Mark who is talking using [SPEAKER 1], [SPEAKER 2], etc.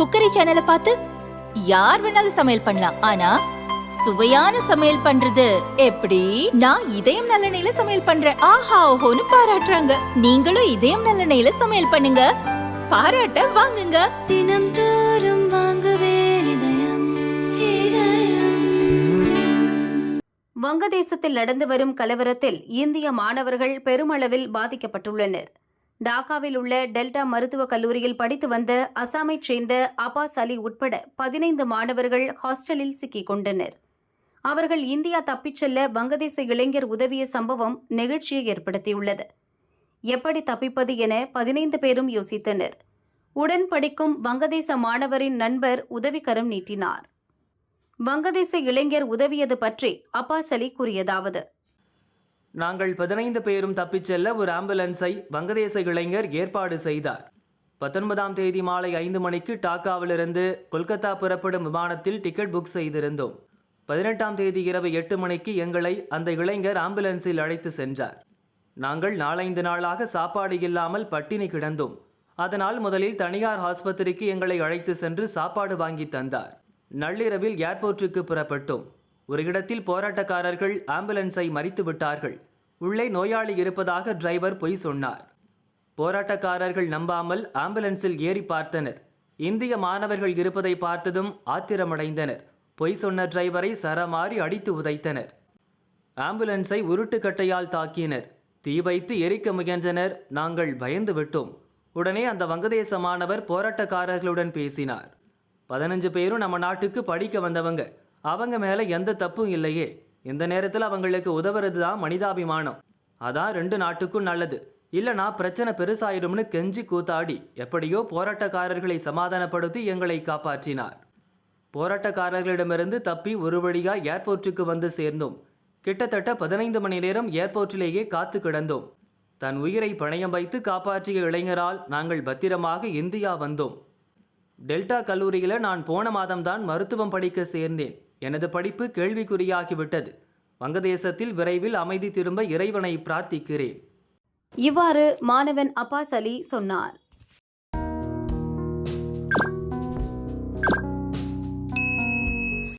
[SPEAKER 1] Cookery சேனலை பார்த்து யார் வேணாலும் சமையல் பண்ணலாம். ஆனா சுவையான சமையல் பண்றது எப்படி? நான் இதயம் நல்லெண்ணெயில சமையல் பண்றேன். ஆஹா ஓஹோன்னு பாராட்டுறாங்க. நீங்களும் இதயம் நல்லெண்ணெயில சமையல் பண்ணுங்க. பாராட்ட வாங்குங்க.
[SPEAKER 2] தினம் தோறும் வாங்குவே இதயம் இதயம்.
[SPEAKER 3] வங்கதேசத்தில் நடந்து வரும் கலவரத்தில் இந்திய மாணவர்கள் பெருமளவில் பாதிக்கப்பட்டுள்ளனர். டாக்காவில் உள்ள டெல்டா மருத்துவக் கல்லூரியில் படித்து வந்த அசாமைச் சேர்ந்த அபாஸ் அலி உட்பட பதினைந்து மாணவர்கள் ஹாஸ்டலில் சிக்கிக் கொண்டனர். அவர்கள் இந்தியா தப்பிச் செல்ல வங்கதேச இளைஞர் உதவிய சம்பவம் நெகிழ்ச்சியை ஏற்படுத்தியுள்ளது. எப்படி தப்பிப்பது என பதினைந்து பேரும் யோசித்தனர். உடன் படிக்கும் வங்கதேச மாணவரின் நண்பர் உதவிக்கரம் நீட்டினார். வங்கதேச இளைஞர் உதவியது பற்றி அப்பாஸ் அலி கூறியதாவது
[SPEAKER 4] நாங்கள் பதினைந்து பேரும் தப்பிச் செல்ல ஒரு ஆம்புலன்ஸை வங்கதேச இளைஞர் ஏற்பாடு செய்தார். பத்தொன்பதாம் தேதி மாலை ஐந்து மணிக்கு டாக்காவிலிருந்து கொல்கத்தா புறப்படும் விமானத்தில் டிக்கெட் புக் செய்திருந்தோம். பதினெட்டாம் தேதி இரவு எட்டு மணிக்கு எங்களை அந்த இளைஞர் ஆம்புலன்ஸில் அழைத்து சென்றார். நாங்கள் நாலைந்து நாளாக சாப்பாடு இல்லாமல் பட்டினி கிடந்தோம். அதனால் முதலில் தனியார் ஆஸ்பத்திரிக்கு எங்களை அழைத்து சென்று சாப்பாடு வாங்கி தந்தார். நள்ளிரவில் ஏர்போர்ட்டுக்கு புறப்பட்டோம். ஒரு இடத்தில் போராட்டக்காரர்கள் ஆம்புலன்ஸை மறித்து விட்டார்கள். உள்ளே நோயாளி இருப்பதாக டிரைவர் பொய் சொன்னார். போராட்டக்காரர்கள் நம்பாமல் ஆம்புலன்ஸில் ஏறி பார்த்தனர். இந்திய மாணவர்கள் இருப்பதை பார்த்ததும் ஆத்திரமடைந்தனர். பொய் சொன்ன டிரைவரை சரமாரி அடித்து உதைத்தனர். ஆம்புலன்ஸை உருட்டுக்கட்டையால் தாக்கினர். தீ வைத்து எரிக்க முயன்றனர். நாங்கள் பயந்து விட்டோம். உடனே அந்த வங்கதேச மாணவர் போராட்டக்காரர்களுடன் பேசினார். பதினஞ்சு பேரும் நம்ம நாட்டுக்கு படிக்க வந்தவங்க. அவங்க மேலே எந்த தப்பும் இல்லையே. இந்த நேரத்தில் அவங்களுக்கு உதவுறது தான் மனிதாபிமானம். அதான் ரெண்டு நாட்டுக்கும் நல்லது. இல்லைனா பிரச்சனை பெருசாயிடும்னு கெஞ்சி கூத்தாடி எப்படியோ போராட்டக்காரர்களை சமாதானப்படுத்தி எங்களை காப்பாற்றினார். போராட்டக்காரர்களிடமிருந்து தப்பி ஒரு வழியா ஏர்போர்ட்டுக்கு வந்து சேர்ந்தோம். கிட்டத்தட்ட பதினைந்து மணி நேரம் ஏர்போர்ட்டிலேயே காத்து கிடந்தோம். தன் உயிரை பணயம் வைத்து காப்பாற்றிய இளைஞரால் நாங்கள் பத்திரமாக இந்தியா வந்தோம். டெல்டா கல்லூரியில் நான் போன மாதம்தான் மருத்துவம் படிக்க சேர்ந்தேன். எனது படிப்பு கேள்விக்குறியாகிவிட்டது. வங்கதேசத்தில் விரைவில் அமைதி திரும்ப இறைவனை பிரார்த்திக்கிறேன்.
[SPEAKER 3] இவ்வாறு மாணவன் அப்பாஸ் அலி சொன்னார்.